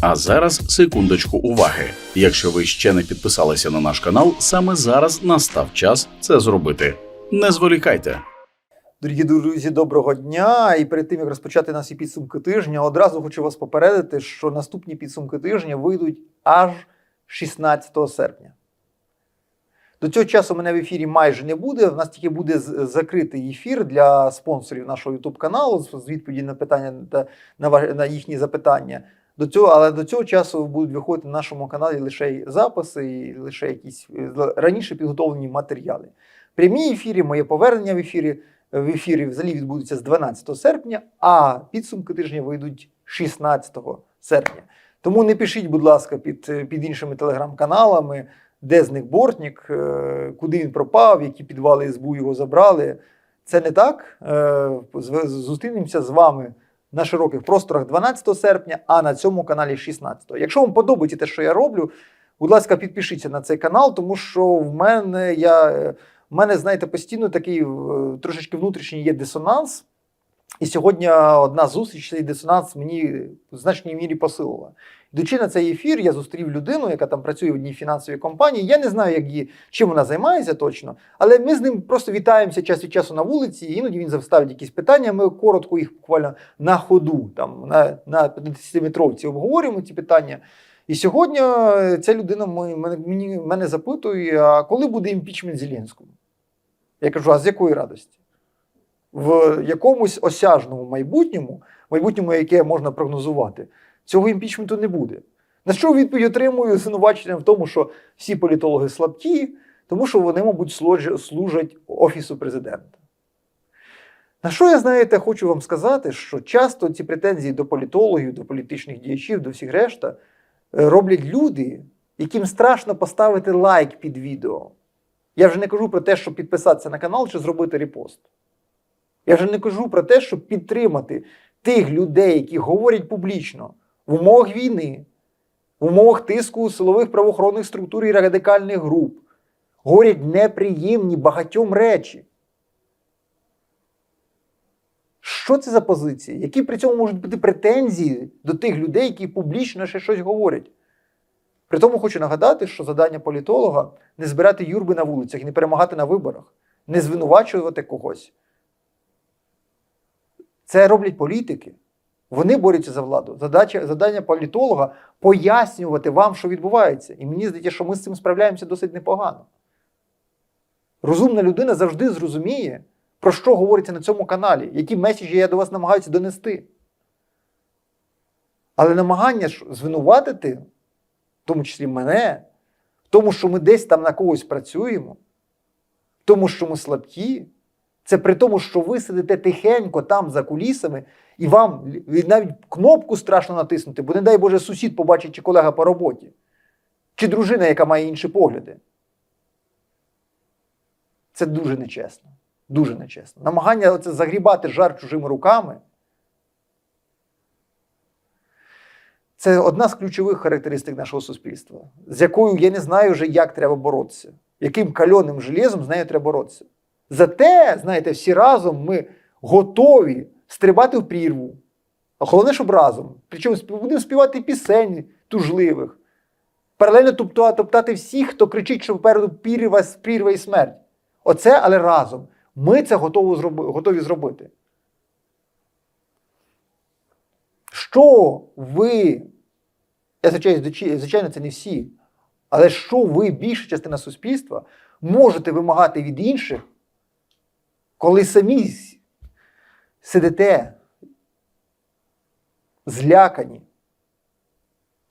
А зараз секундочку уваги. Якщо ви ще не підписалися на наш канал, саме зараз настав час це зробити. Не зволікайте. Дорогі друзі, доброго дня! І перед тим як розпочати наші підсумки тижня, одразу хочу вас попередити, що наступні підсумки тижня вийдуть аж 16 серпня. До цього часу мене в ефірі майже не буде. В нас тільки буде закритий ефір для спонсорів нашого YouTube каналу з відповіді на питання та на, на їхні запитання. До цього, але до цього часу будуть виходити на нашому каналі лише записи і лише якісь е, раніше підготовлені матеріали. Прямі ефірі, моє повернення в ефірі в ефірі взагалі відбудуться з 12 серпня, а підсумки тижня вийдуть 16 серпня. Тому не пишіть, будь ласка, під, під іншими телеграм-каналами, де зник Бортнік, е, куди він пропав, які підвали СБУ його забрали. Це не так. Е, Зустрінемося з вами на широких просторах 12 серпня, а на цьому каналі 16. Якщо вам подобається те, що я роблю, будь ласка, підпишіться на цей канал, тому що в мене я. у мене, знаєте, постійно такий е, трошечки внутрішній є дисонанс. І сьогодні одна зустріч, цей дисонанс мені в значній мірі посилила. Йдучи на цей ефір, я зустрів людину, яка там працює в одній фінансовій компанії. Я не знаю, як її, чим вона займається точно, але ми з ним просто вітаємося час від часу на вулиці, і іноді він ставить якісь питання. Ми коротко їх буквально на ходу, там на, на 50-метровці обговорюємо ці питання. І сьогодні е, ця людина мені, мене запитує: а коли буде імпічмент Зеленського? Я кажу, а з якої радості? В якомусь осяжному майбутньому, майбутньому, яке можна прогнозувати, цього імпічменту не буде. На що відповідь отримую звинувачення в тому, що всі політологи слабкі, тому що вони, мабуть, служать, Офісу президента. На що я, знаєте, хочу вам сказати, що часто ці претензії до політологів, до політичних діячів, до всіх решта е, роблять люди, яким страшно поставити лайк під відео. Я вже не кажу про те, щоб підписатися на канал чи зробити репост. Я вже не кажу про те, щоб підтримати тих людей, які говорять публічно в умовах війни, в умовах тиску силових правоохоронних структур і радикальних груп, говорять неприємні багатьом речі. Що це за позиції? Які при цьому можуть бути претензії до тих людей, які публічно ще щось говорять? При тому хочу нагадати, що завдання політолога не збирати юрби на вулицях не перемагати на виборах, не звинувачувати когось. Це роблять політики. Вони борються за владу. Задача, завдання політолога пояснювати вам, що відбувається. І мені здається, що ми з цим справляємося досить непогано. Розумна людина завжди зрозуміє, про що говориться на цьому каналі, які меседжі я до вас намагаюся донести. Але намагання ж звинуватити, в тому числі мене, в тому, що ми десь там на когось працюємо, в тому, що ми слабкі, це при тому, що ви сидите тихенько там за кулісами, і вам навіть кнопку страшно натиснути, бо не дай Боже сусід побачить чи колега по роботі, чи дружина, яка має інші погляди. Це дуже нечесно. Дуже нечесно. Намагання оце загрібати жар чужими руками. Це одна з ключових характеристик нашого суспільства, з якою я не знаю вже, як треба боротися, яким кальоним железом з нею треба боротися. Зате, знаєте, всі разом ми готові стрибати в прірву. А головне, щоб разом. Причому будемо співати пісень тужливих. Паралельно топтати, всіх, хто кричить, що попереду прірва, прірва і смерть. Оце, але разом. Ми це готові, зробити. Що ви, я звичайно, це не всі, але що ви, більша частина суспільства, можете вимагати від інших, коли самі сидите злякані,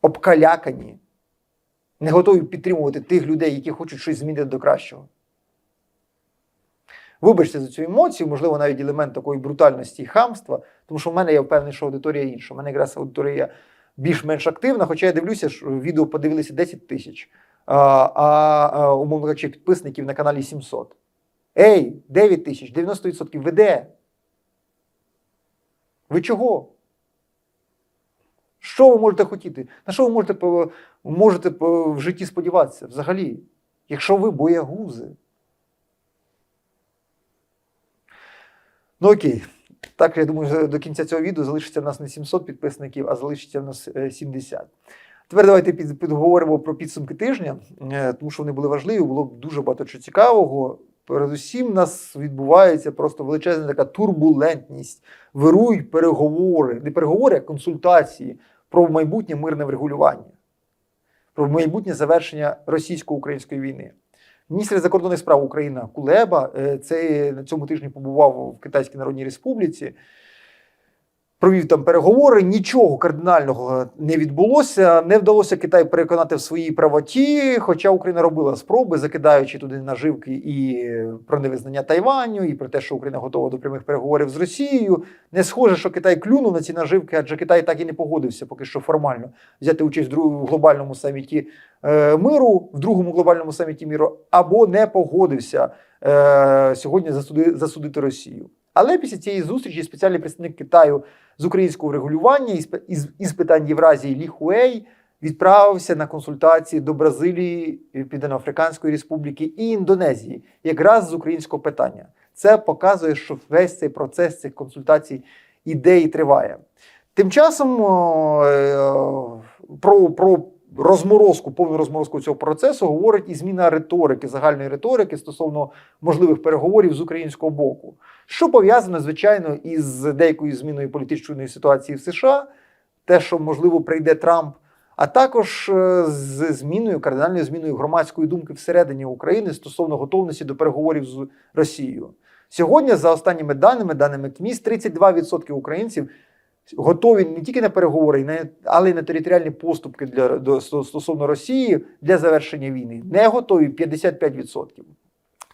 обкалякані, не готові підтримувати тих людей, які хочуть щось змінити до кращого. Вибачте за цю емоцію, можливо, навіть елемент такої брутальності і хамства, тому що в мене я впевнений, що аудиторія інша. У мене якраз аудиторія більш-менш активна, хоча я дивлюся, що відео подивилися 10 тисяч, а, а, умовно кажучи, підписників на каналі 700. Ей, 9 тисяч, 90% ви де? Ви чого? Що ви можете хотіти? На що ви можете, можете в житті сподіватися взагалі? Якщо ви боягузи? Ну окей. Так, я думаю, до кінця цього відео залишиться в нас не 700 підписників, а залишиться в нас е, 70. Тепер давайте підговоримо про підсумки тижня, е, тому що вони були важливі, було б дуже багато чого цікавого. Передусім, у нас відбувається просто величезна така турбулентність. Вирують переговори, не переговори, а консультації про майбутнє мирне врегулювання, про майбутнє завершення російсько-української війни. Міністр закордонних справ України Кулеба е, це на цьому тижні побував в Китайській Народній Республіці. Провів там переговори, нічого кардинального не відбулося. Не вдалося Китай переконати в своїй правоті, хоча Україна робила спроби, закидаючи туди наживки і про невизнання Тайваню, і про те, що Україна готова до прямих переговорів з Росією. Не схоже, що Китай клюнув на ці наживки, адже Китай так і не погодився поки що формально взяти участь в глобальному саміті е, миру, в другому глобальному саміті миру, або не погодився е, сьогодні засуди, засудити Росію. Але після цієї зустрічі спеціальний представник Китаю з українського регулювання із, із, із питань Євразії Лі Хуей відправився на консультації до Бразилії, Південноафриканської Республіки і Індонезії, якраз з українського питання. Це показує, що весь цей процес цих консультацій іде і триває. Тим часом е, про, про розморозку, повну розморозку цього процесу говорить і зміна риторики, загальної риторики стосовно можливих переговорів з українського боку, що пов'язано, звичайно, із деякою зміною політичної ситуації в США, те, що можливо прийде Трамп, а також е, з зміною, кардинальною зміною громадської думки всередині України стосовно готовності до переговорів з Росією. Сьогодні, за останніми даними, даними КМІС, 32% українців готові не тільки на переговори, але й на територіальні поступки для стосовно Росії для завершення війни. Не готові 55%.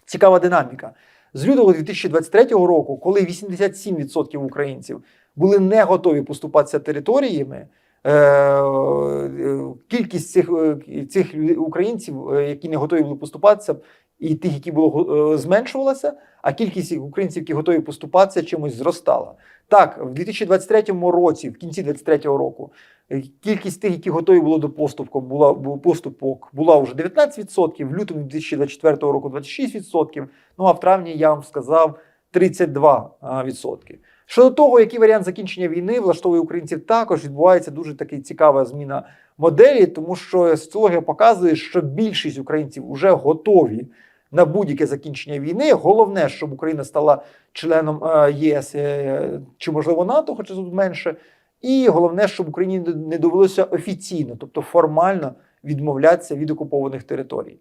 Цікава динаміка. З лютого 2023 року, коли 87% українців були не готові поступатися територіями, е, е, кількість цих, е, цих українців, які не готові були поступатися, і тих, які було е, зменшувалася, а кількість українців, які готові поступатися, чимось зростала. Так, в 2023 році, в кінці 2023 року, е, кількість тих, які готові були до поступку, була поступок, була вже 19%, в лютому 2024 року 26%, ну а в травні я вам сказав 32%. Щодо того, який варіант закінчення війни влаштовує українців, також відбувається дуже така цікава зміна моделі, тому що соціологія показує, що більшість українців вже готові на будь-яке закінчення війни. Головне, щоб Україна стала членом е, ЄС е, чи можливо НАТО, хоча тут менше. І головне, щоб Україні не довелося офіційно, тобто формально відмовлятися від окупованих територій.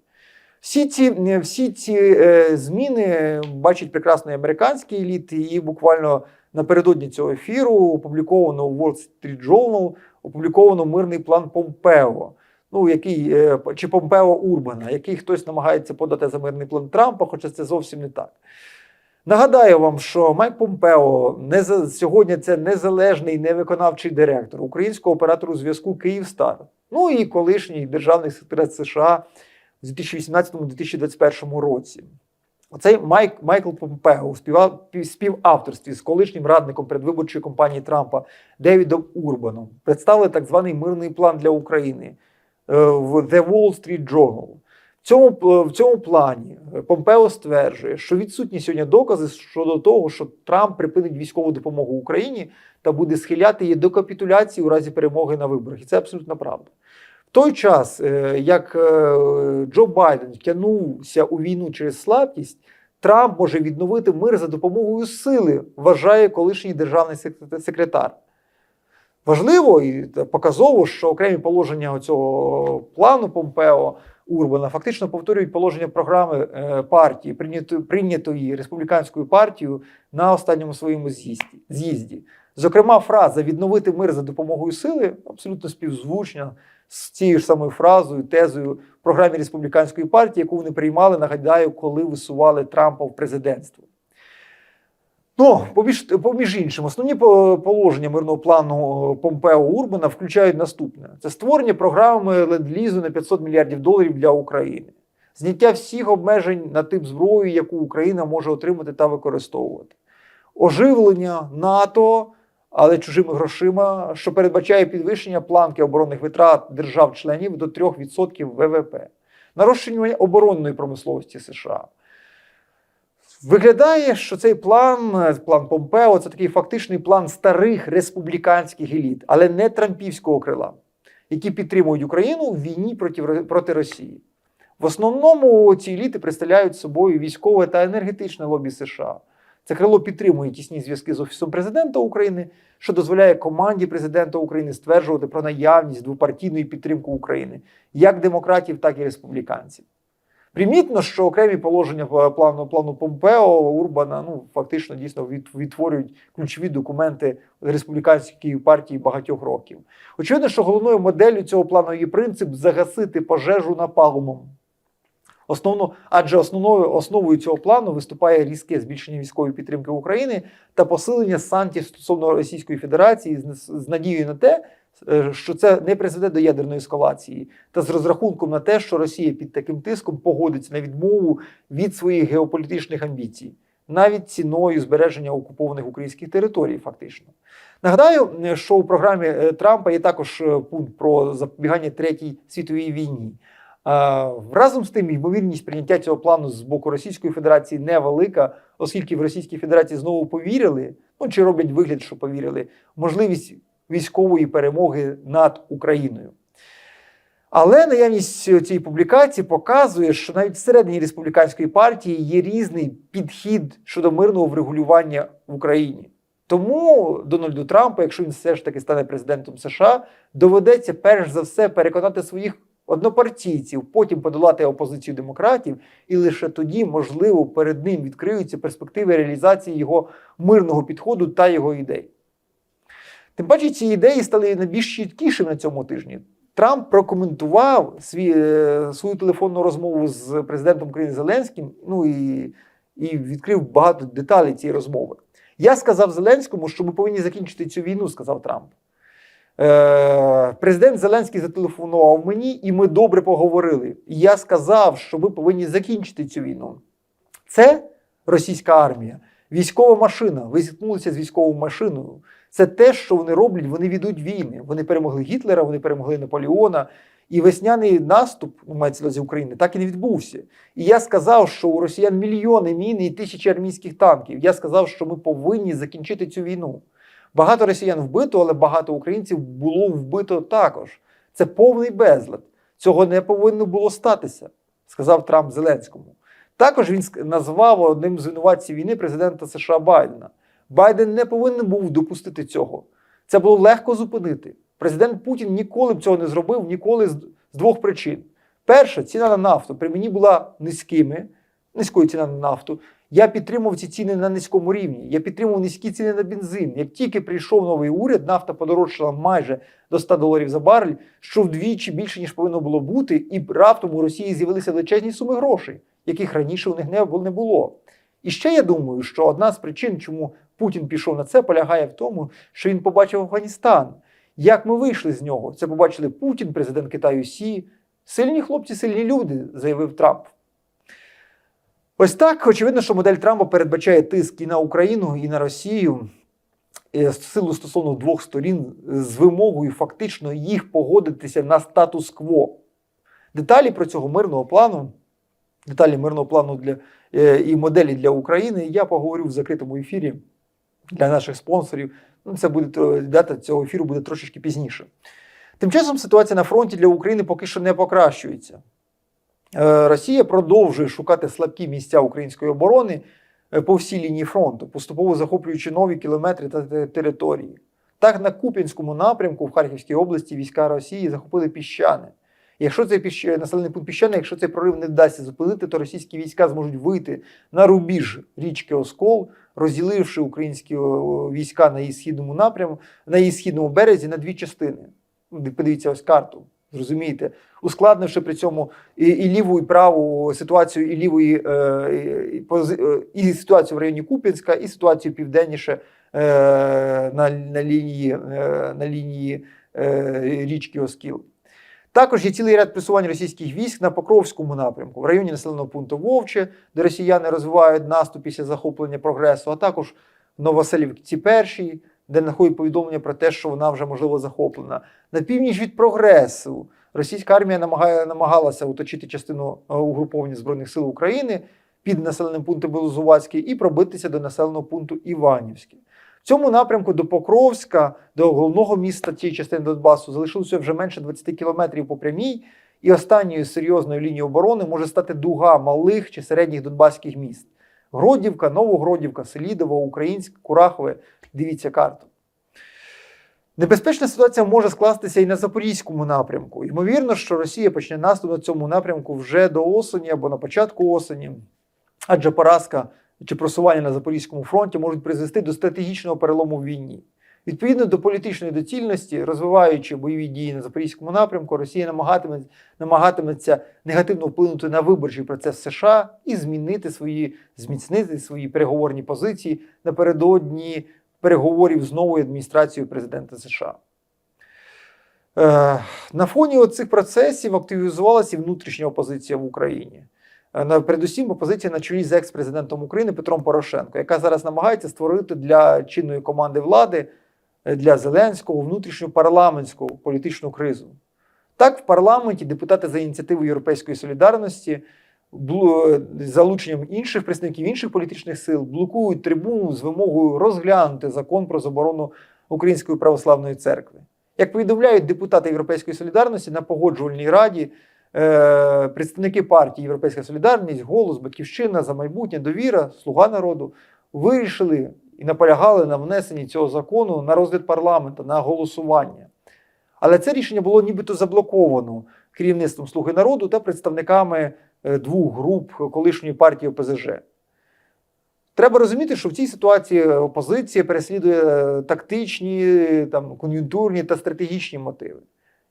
Всі ці, всі ці е, зміни бачать прекрасно і американські еліти, і буквально напередодні цього ефіру опубліковано у Wall Street Journal, опубліковано мирний план Помпео. Ну, який е, чи Помпео Урбана, який хтось намагається подати за мирний план Трампа, хоча це зовсім не так. Нагадаю вам, що Майк Помпео не сьогодні це незалежний невиконавчий директор українського оператору зв'язку Київстар. Ну і колишній державний секретар США в 2018-2021 році. Оцей Майк, Майкл Помпео у співавторстві з колишнім радником передвиборчої кампанії Трампа Девідом Урбаном представили так званий мирний план для України в The Wall Street Journal. В цьому, в цьому плані е, Помпео стверджує, що відсутні сьогодні докази щодо того, що Трамп припинить військову допомогу Україні та буде схиляти її до капітуляції у разі перемоги на виборах. І це абсолютно правда. В той час, е, як е, Джо Байден втягнувся у війну через слабкість, Трамп може відновити мир за допомогою сили, вважає колишній державний секретар. Важливо і показово, що окремі положення цього плану Помпео Урбана фактично повторюють положення програми е, партії, прийнятої, республіканською партією на останньому своєму з'їзді. Зокрема, фраза відновити мир за допомогою сили абсолютно співзвучна з цією ж самою фразою, тезою програмі республіканської партії, яку вони приймали, нагадаю, коли висували Трампа в президентство. Ну, поміж, поміж іншим, основні положення мирного плану Помпео Урбана включають наступне: це створення програми ленд-лізу на 500 мільярдів доларів для України, зняття всіх обмежень на тип зброї, яку Україна може отримати та використовувати, оживлення НАТО, але чужими грошима, що передбачає підвищення планки оборонних витрат держав-членів до 3% ВВП, нарощення оборонної промисловості США Виглядає, що цей план, план Помпео, це такий фактичний план старих республіканських еліт, але не трампівського крила, які підтримують Україну в війні проти, проти Росії. В основному ці еліти представляють собою військове та енергетичне лобі США. Це крило підтримує тісні зв'язки з Офісом президента України, що дозволяє команді президента України стверджувати про наявність двопартійної підтримки України як демократів, так і республіканців. Примітно, що окремі положення плану плану Помпео Урбана ну фактично дійсно відтворюють ключові документи республіканської партії багатьох років. Очевидно, що головною моделлю цього плану є принцип загасити пожежу напалмом. Основно, адже основною основою цього плану виступає різке збільшення військової підтримки України та посилення санкцій стосовно Російської Федерації з, надією на те, що це не призведе до ядерної ескалації, та з розрахунком на те, що Росія під таким тиском погодиться на відмову від своїх геополітичних амбіцій, навіть ціною збереження окупованих українських територій, фактично. Нагадаю, е, що у програмі е, Трампа є також е, пункт про запобігання третій світовій війні. Разом з тим, ймовірність прийняття цього плану з боку Російської Федерації невелика, оскільки в Російській Федерації знову повірили, ну чи роблять вигляд, що повірили, можливість військової перемоги над Україною. Але наявність цієї публікації показує, що навіть всередині республіканської партії є різний підхід щодо мирного врегулювання в Україні. Тому Дональду Трампу, якщо він все ж таки стане президентом США, доведеться перш за все переконати своїх однопартійців, потім подолати опозицію демократів, і лише тоді, можливо, перед ним відкриються перспективи реалізації його мирного підходу та його ідей. Тим паче, ці ідеї стали найбільш чіткішими на цьому тижні. Трамп прокоментував свій, е, свою телефонну розмову з президентом України Зеленським. Ну і, і відкрив багато деталей цієї розмови. Я сказав Зеленському, що ми повинні закінчити цю війну, сказав Трамп. Е, Президент Зеленський зателефонував мені, і ми добре поговорили. Я сказав, що ми повинні закінчити цю війну. Це російська армія, військова машина. Ви зіткнулися з військовою машиною. Це те, що вони роблять, вони ведуть війни. Вони перемогли Гітлера, вони перемогли Наполеона. І весняний наступ, ну, мається увазі України, так і не відбувся. І я сказав, що у росіян мільйони мін і тисячі армійських танків. Я сказав, що ми повинні закінчити цю війну. Багато росіян вбито, але багато українців було вбито також. Це повний безлад. Цього не повинно було статися, сказав Трамп Зеленському. Також він назвав одним з винуватців війни президента США Байдена. Байден не повинен був допустити цього. Це було легко зупинити. Президент Путін ніколи б цього не зробив, ніколи з, двох причин. Перше, ціна на нафту при мені була низькими, низькою ціна на нафту. Я підтримував ці ціни на низькому рівні. Я підтримував низькі ціни на бензин. Як тільки прийшов новий уряд, нафта подорожчала майже до 100 доларів за барель, що вдвічі більше ніж повинно було бути, і раптом у Росії з'явилися величезні суми грошей, яких раніше у них не було. І ще я думаю, що одна з причин, чому Путін пішов на це, полягає в тому, що він побачив Афганістан. Як ми вийшли з нього? Це побачили Путін, президент Китаю Сі. Сильні хлопці, сильні люди, заявив Трамп. Ось так, очевидно, що модель Трампа передбачає тиск і на Україну, і на Росію е, силу стосовно двох сторін з вимогою фактично їх погодитися на статус-кво. Деталі про цього мирного плану, деталі мирного плану для, е, і моделі для України я поговорю в закритому ефірі для наших спонсорів. Ну, це буде дата цього ефіру буде трошечки пізніше. Тим часом ситуація на фронті для України поки що не покращується. Е, Росія продовжує шукати слабкі місця української оборони е, по всій лінії фронту, поступово захоплюючи нові кілометри та території. Так, на Куп'янському напрямку в Харківській області війська Росії захопили піщани. Якщо цей піщ... населений пункт піщани, якщо цей прорив не вдасться зупинити, то російські війська зможуть вийти на рубіж річки Оскол, розділивши українські війська на її східному напрямку, на її східному березі на дві частини. Подивіться ось карту. Зрозумієте, ускладнивши при цьому і, і ліву, і праву ситуацію, і лівої е, і, е, і ситуацію в районі Куп'янська, і ситуацію південніше е, на, на лінії, е, на лінії е, річки Оскіл. Також є цілий ряд пресувань російських військ на Покровському напрямку, в районі населеного пункту Вовче, де росіяни розвивають наступ після захоплення прогресу, а також Новоселівці Першій, де знаходять повідомлення про те, що вона вже можливо захоплена. На північ від прогресу російська армія намагає, намагалася оточити частину е, угруповання Збройних сил України. під населеним пунктом Білозувацький і пробитися до населеного пункту Іванівське. В цьому напрямку до Покровська, до головного міста тієї частини Донбасу, залишилося вже менше 20 кілометрів по прямій, і останньою серйозною лінією оборони може стати дуга малих чи середніх донбаських міст. Гродівка, Новогродівка, Селідово, Українськ, Курахове. Дивіться карту. Небезпечна ситуація може скластися і на запорізькому напрямку. Ймовірно, що Росія почне наступ на цьому напрямку вже до осені або на початку осені, адже поразка чи просування на Запорізькому фронті можуть призвести до стратегічного перелому в війні. Відповідно до політичної доцільності, розвиваючи бойові дії на Запорізькому напрямку, Росія намагатиме, намагатиметься негативно вплинути на виборчий процес США і змінити свої, зміцнити свої переговорні позиції напередодні переговорів з новою адміністрацією президента США. Е, на фоні цих процесів активізувалася і внутрішня опозиція в Україні. Е, Передусім, опозиція на чолі з екс-президентом України Петром Порошенко, яка зараз намагається створити для чинної команди влади для Зеленського внутрішню парламентську політичну кризу. Так, в парламенті депутати за ініціативою Європейської солідарності залученням інших представників інших політичних сил блокують трибуну з вимогою розглянути закон про заборону Української православної церкви. Як повідомляють депутати Європейської солідарності на погоджувальній раді, е, представники партії Європейська Солідарність, Голос, Батьківщина за майбутнє, довіра, Слуга народу вирішили і наполягали на внесенні цього закону на розгляд парламенту, на голосування. Але це рішення було нібито заблоковано керівництвом Слуги народу та представниками е, двох груп колишньої партії ОПЗЖ. Треба розуміти, що в цій ситуації опозиція переслідує е, тактичні, там, кон'юнктурні та стратегічні мотиви.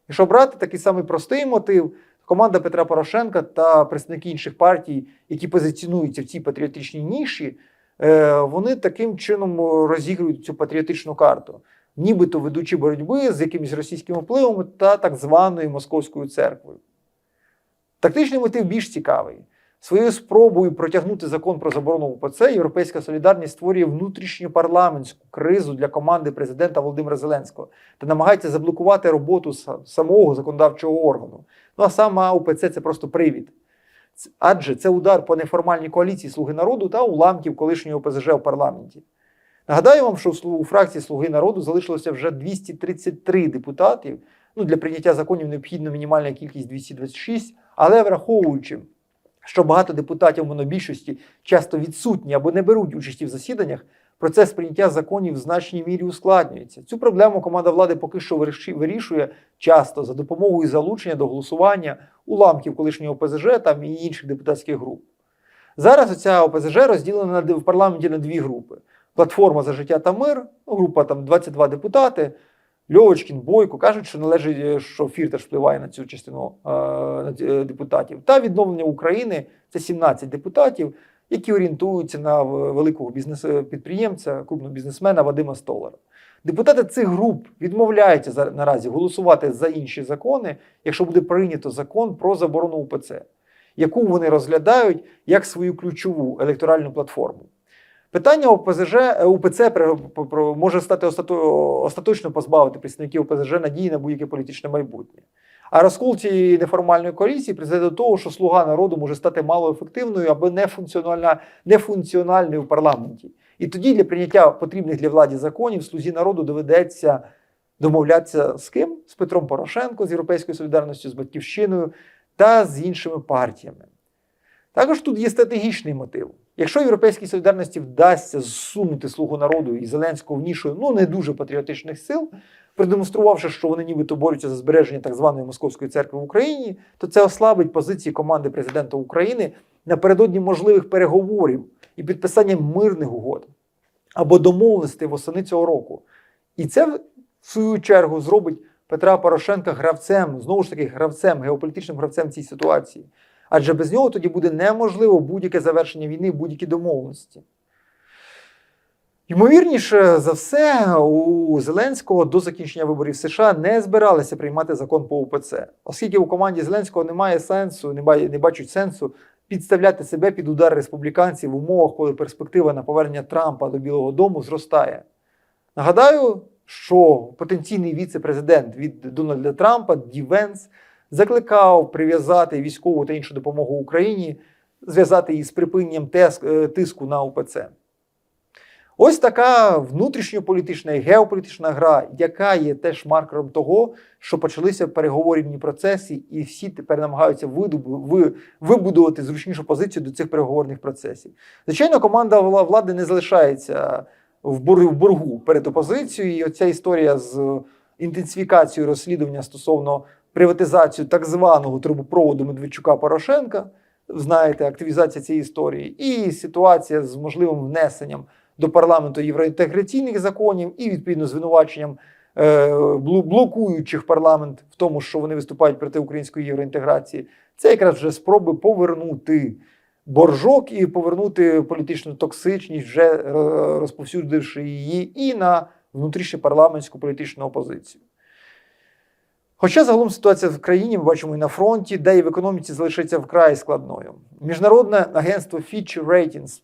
Якщо брати такий самий простий мотив, команда Петра Порошенка та представники інших партій, які позиціонуються в цій патріотичній ніші, е, вони таким чином розігрують цю патріотичну карту, нібито ведучи боротьби з якимись російськими впливами та так званою Московською церквою. Тактичний мотив більш цікавий. Своєю спробою протягнути закон про заборону УПЦ Європейська солідарність створює внутрішню парламентську кризу для команди президента Володимира Зеленського та намагається заблокувати роботу самого законодавчого органу. Ну а сама УПЦ це просто привід. Адже це удар по неформальній коаліції Слуги народу та уламків колишнього ОПЗЖ в парламенті. Нагадаю вам, що у фракції Слуги народу залишилося вже 233 депутатів. Ну, для прийняття законів необхідна мінімальна кількість 226, але враховуючи, що багато депутатів монобільшості часто відсутні або не беруть участі в засіданнях, процес прийняття законів в значній мірі ускладнюється. Цю проблему команда влади поки що вирішує часто за допомогою залучення до голосування уламків колишнього ОПЗЖ там і інших депутатських груп. Зараз оця ОПЗЖ розділена в парламенті на дві групи: платформа за життя та мир, група там 22 депутати. Льовочкін, Бойко кажуть, що належить, е, що Фір теж впливає на цю частину е, е, депутатів. Та відновлення України це 17 депутатів, які орієнтуються на великого бізнес-підприємця, крупного бізнесмена Вадима Столара. Депутати цих груп відмовляються наразі голосувати за інші закони, якщо буде прийнято закон про заборону УПЦ, яку вони розглядають як свою ключову електоральну платформу. Питання ОПЗЖ, е, УПЦ може стати остаточно позбавити представників ОПЗЖ надії на будь-яке політичне майбутнє. А розкол цієї неформальної коаліції призведе до того, що слуга народу може стати малоефективною або нефункціональна, нефункціональною в парламенті. І тоді для прийняття потрібних для владі законів слузі народу доведеться домовлятися з ким? З Петром Порошенко, з Європейською солідарністю, з Батьківщиною та з іншими партіями. Також тут є стратегічний мотив. Якщо європейській солідарності вдасться зсунути слугу народу і Зеленського в нішу ну не дуже патріотичних сил, продемонструвавши, що вони нібито борються за збереження так званої московської церкви в Україні, то це ослабить позиції команди президента України напередодні можливих переговорів і підписання мирних угод або домовленостей восени цього року. І це в свою чергу зробить Петра Порошенка гравцем, знову ж таки, гравцем, геополітичним гравцем в цій ситуації. Адже без нього тоді буде неможливо будь-яке завершення війни, будь-які домовленості. Ймовірніше за все, у Зеленського до закінчення виборів США не збиралися приймати закон по УПЦ, оскільки у команді Зеленського немає сенсу, не бачать сенсу підставляти себе під удар республіканців в умовах, коли перспектива на повернення Трампа до Білого Дому зростає. Нагадаю, що потенційний віце-президент від Дональда Трампа Ді Венс закликав прив'язати військову та іншу допомогу Україні зв'язати її з припиненням е, тиску на УПЦ. Ось така внутрішньополітична і геополітична гра, яка є теж маркером того, що почалися переговорні процеси, і всі тепер намагаються вибудувати зручнішу позицію до цих переговорних процесів. Звичайно, команда влади не залишається в боргу перед опозицією. І оця історія з інтенсифікацією розслідування стосовно приватизації так званого трубопроводу Медведчука Порошенка. Знаєте, активізація цієї історії, і ситуація з можливим внесенням до парламенту євроінтеграційних законів, і відповідно звинуваченням е, блокуючих парламент в тому, що вони виступають проти української євроінтеграції. Це якраз вже спроби повернути боржок і повернути політичну токсичність, вже е, розповсюдивши її і на внутрішньопарламентську політичну опозицію. Хоча загалом ситуація в країні, ми бачимо і на фронті, де і в економіці залишиться вкрай складною. Міжнародне агентство Fitch Ratings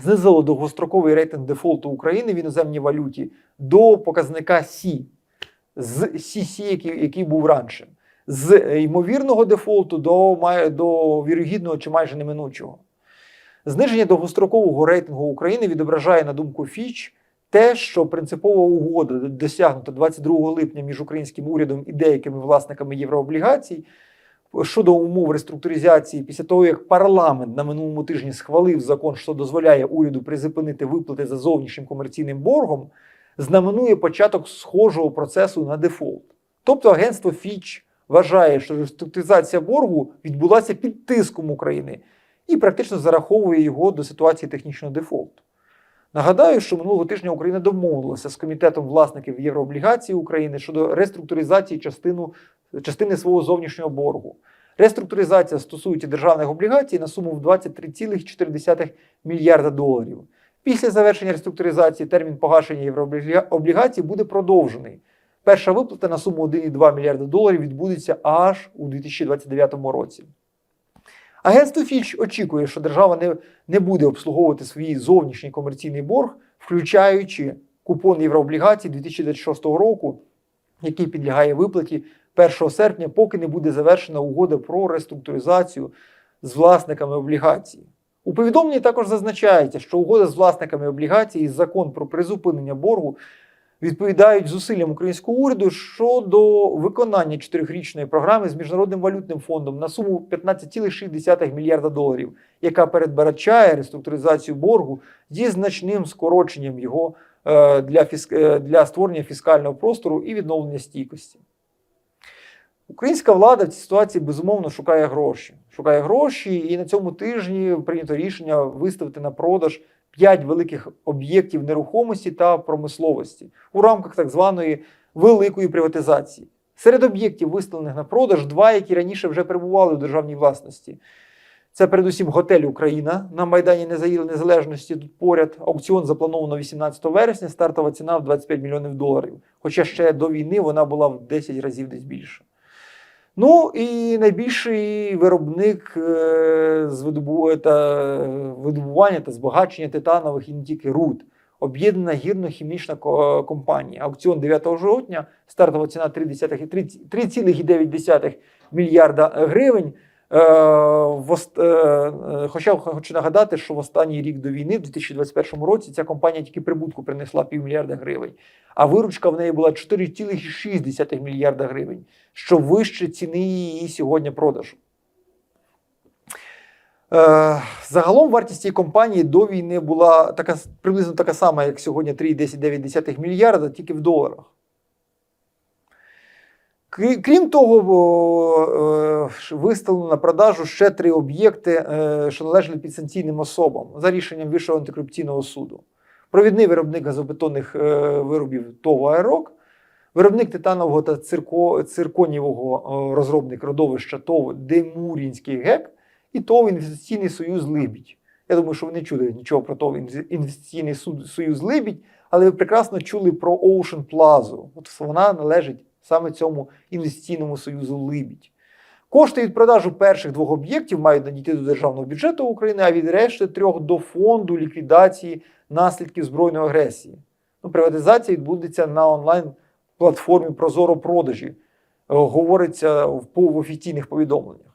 знизило довгостроковий рейтинг дефолту України в іноземній валюті до показника C, з CC, який, який був раніше, з ймовірного дефолту до, до вірогідного чи майже неминучого. Зниження довгострокового рейтингу України відображає, на думку Fitch, те, що принципова угода, досягнута 22 липня між українським урядом і деякими власниками єврооблігацій щодо умов реструктуризації, після того як парламент на минулому тижні схвалив закон, що дозволяє уряду призупинити виплати за зовнішнім комерційним боргом, знаменує початок схожого процесу на дефолт. Тобто агентство Fitch вважає, що реструктуризація боргу відбулася під тиском України і практично зараховує його до ситуації технічного дефолту. Нагадаю, що минулого тижня Україна домовилася з комітетом власників єврооблігацій України щодо реструктуризації частину, частини свого зовнішнього боргу. Реструктуризація стосується державних облігацій на суму в 23,4 мільярда доларів. Після завершення реструктуризації термін погашення єврооблігацій буде продовжений. Перша виплата на суму 1,2 мільярда доларів відбудеться аж у 2029 році. Агентство Фіч очікує, що держава не, не буде обслуговувати свій зовнішній комерційний борг, включаючи купон єврооблігацій 2026 року, який підлягає виплаті 1 серпня, поки не буде завершена угода про реструктуризацію з власниками облігацій. У повідомленні також зазначається, що угода з власниками облігацій і закон про призупинення боргу відповідають зусиллям українського уряду щодо виконання чотирьохрічної програми з міжнародним валютним фондом на суму 15,6 мільярда доларів, яка передбачає реструктуризацію боргу зі значним скороченням його для, фіск... е, для створення фіскального простору і відновлення стійкості. Українська влада в цій ситуації безумовно шукає гроші. Шукає гроші, і на цьому тижні прийнято рішення виставити на продаж 5 великих об'єктів нерухомості та промисловості у рамках так званої великої приватизації. Серед об'єктів, виставлених на продаж, два, які раніше вже перебували у державній власності. Це передусім готель Україна на Майдані Незалежності. Тут поряд аукціон заплановано 18 вересня, стартова ціна в 25 мільйонів доларів. Хоча ще до війни вона була в 10 разів десь більше. Ну і найбільший виробник е, з видобу- видобування та збагачення титанових і не тільки руд. Об'єднана гірно-хімічна компанія. Аукціон 9 жовтня, стартова ціна 3,9 3,9 мільярда гривень. Е, е, е, Хоча хочу нагадати, що в останній рік до війни, в 2021 році, ця компанія тільки прибутку принесла півмільярда гривень, а виручка в неї була 4,6 мільярда гривень, що вище ціни її сьогодні продажу. Загалом вартість цієї компанії до війни була така, приблизно така сама, як сьогодні 3,9 мільярда, тільки в доларах. Крі- Крім того, е, виставлено на продажу ще три об'єкти, е, що належали підсанкційним особам за рішенням Вищого антикорупційного суду. Провідний виробник газобетонних е, виробів ТОВ «Аерок», виробник титанового та цирко, цирконівого розробник родовища ТОВ Демурінський ГЕК і ТОВ Інвестиційний Союз Либідь. Я думаю, що ви не чули нічого про ТОВ Інвестиційний Союз Либідь, але ви прекрасно чули про Ocean Plaza. От вона належить саме цьому інвестиційному союзу Либідь. Кошти від продажу перших двох об'єктів мають надійти до державного бюджету України, а від решти трьох до фонду ліквідації наслідків збройної агресії. Ну, приватизація відбудеться на онлайн-платформі Прозоро продажі, е, говориться в, в офіційних повідомленнях.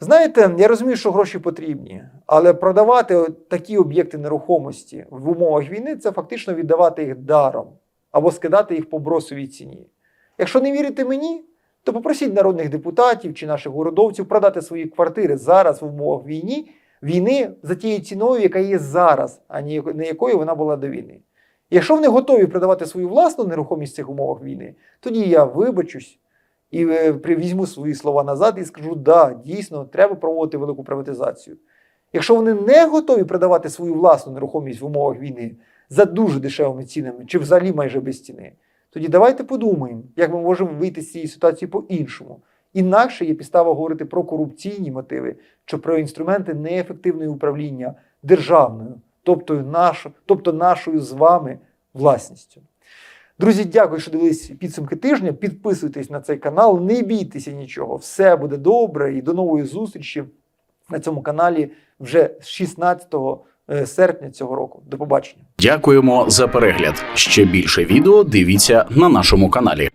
Знаєте, я розумію, що гроші потрібні, але продавати такі об'єкти нерухомості в умовах війни це фактично віддавати їх даром або скидати їх по бросовій ціні. Якщо не вірите мені, то попросіть народних депутатів чи наших урядовців продати свої квартири зараз в умовах війни, війни за тією ціною, яка є зараз, а не не якою вона була до війни. Якщо вони готові продавати свою власну нерухомість в цих умовах війни, тоді я вибачусь і е, візьму свої слова назад і скажу: да, дійсно, треба проводити велику приватизацію. Якщо вони не готові продавати свою власну нерухомість в умовах війни за дуже дешевими цінами чи взагалі майже без ціни, тоді давайте подумаємо, як ми можемо вийти з цієї ситуації по-іншому. Інакше є підстава говорити про корупційні мотиви чи про інструменти неефективного управління державною, тобто, наш, тобто нашою з вами власністю. Друзі, дякую, що дивились підсумки тижня. Підписуйтесь на цей канал, не бійтеся нічого. Все буде добре і до нової зустрічі на цьому каналі вже з 16 е, серпня цього року. До побачення. Дякуємо за перегляд. Ще більше відео дивіться на нашому каналі.